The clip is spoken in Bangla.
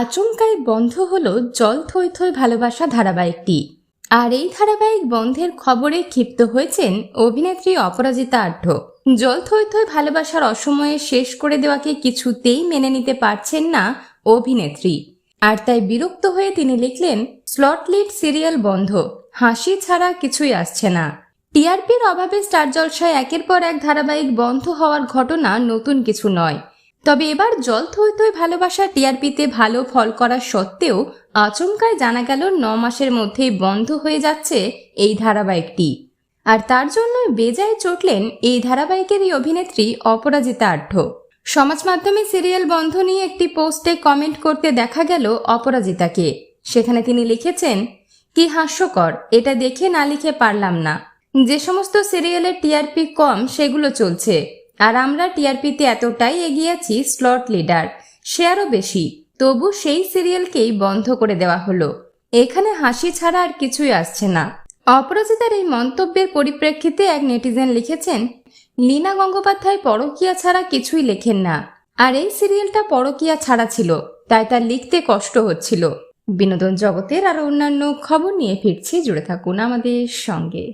আচমকাই বন্ধ হলো জল থই থই ভালোবাসা ধারাবাহিকটি। আর এই ধারাবাহিক বন্ধের খবরে ক্ষিপ্ত হয়েছেন অভিনেত্রী অপরাজিতা আঢ্য জল থই থই ভালোবাসার অসময়ে শেষ করে দেওয়াকে কিছুতেই মেনে নিতে পারছেন না অভিনেত্রী। আর তাই বিরক্ত হয়ে তিনি লিখলেন, স্লট লিড সিরিয়াল বন্ধ, হাসি ছাড়া কিছুই আসছে না। টিআরপির অভাবে স্টার জলসায় একের পর এক ধারাবাহিক বন্ধ হওয়ার ঘটনা নতুন কিছু নয়। তবে এবার জল থই থই ভালোবাসা টিআরপিতে ভালো ফল করা সত্ত্বেও আচমকায় জানা গেল ন মাসের মধ্যেই বন্ধ হয়ে যাচ্ছে এই ধারাবাহিকটি। আর তার জন্য বেজায় চটলেন এই ধারাবাহিকেরই অভিনেত্রী অপরাজিতা আঢ্য। সমাজ মাধ্যমে সিরিয়াল বন্ধ নিয়ে একটি পোস্টে কমেন্ট করতে দেখা গেল অপরাজিতাকে। সেখানে তিনি লিখেছেন, কি হাস্যকর, এটা দেখে না লিখে পারলাম না। যে সমস্ত সিরিয়ালের টিআরপি কম, সেগুলো চলছে। আর আমরা টিআরপিতে এতটাই এগিয়েছি স্লট লিডার। সে আরও বেশি। তবু সেই সিরিয়ালকেই বন্ধ করে দেওয়া হলো। এখানে হাসি ছাড়া আর কিছুই আসছে না। অপরাজিতার এই মন্তব্যের পরিপ্রেক্ষিতে এক নেটিজেন লিখেছেন, লীনা গঙ্গোপাধ্যায় পরকিয়া ছাড়া কিছুই লেখেন না। আর এই সিরিয়ালটা পরকিয়া ছাড়া ছিল, তাই তার লিখতে কষ্ট হচ্ছিল। বিনোদন জগতের আর অন্যান্য খবর নিয়ে ফিরছি, জুড়ে থাকুন আমাদের সঙ্গে।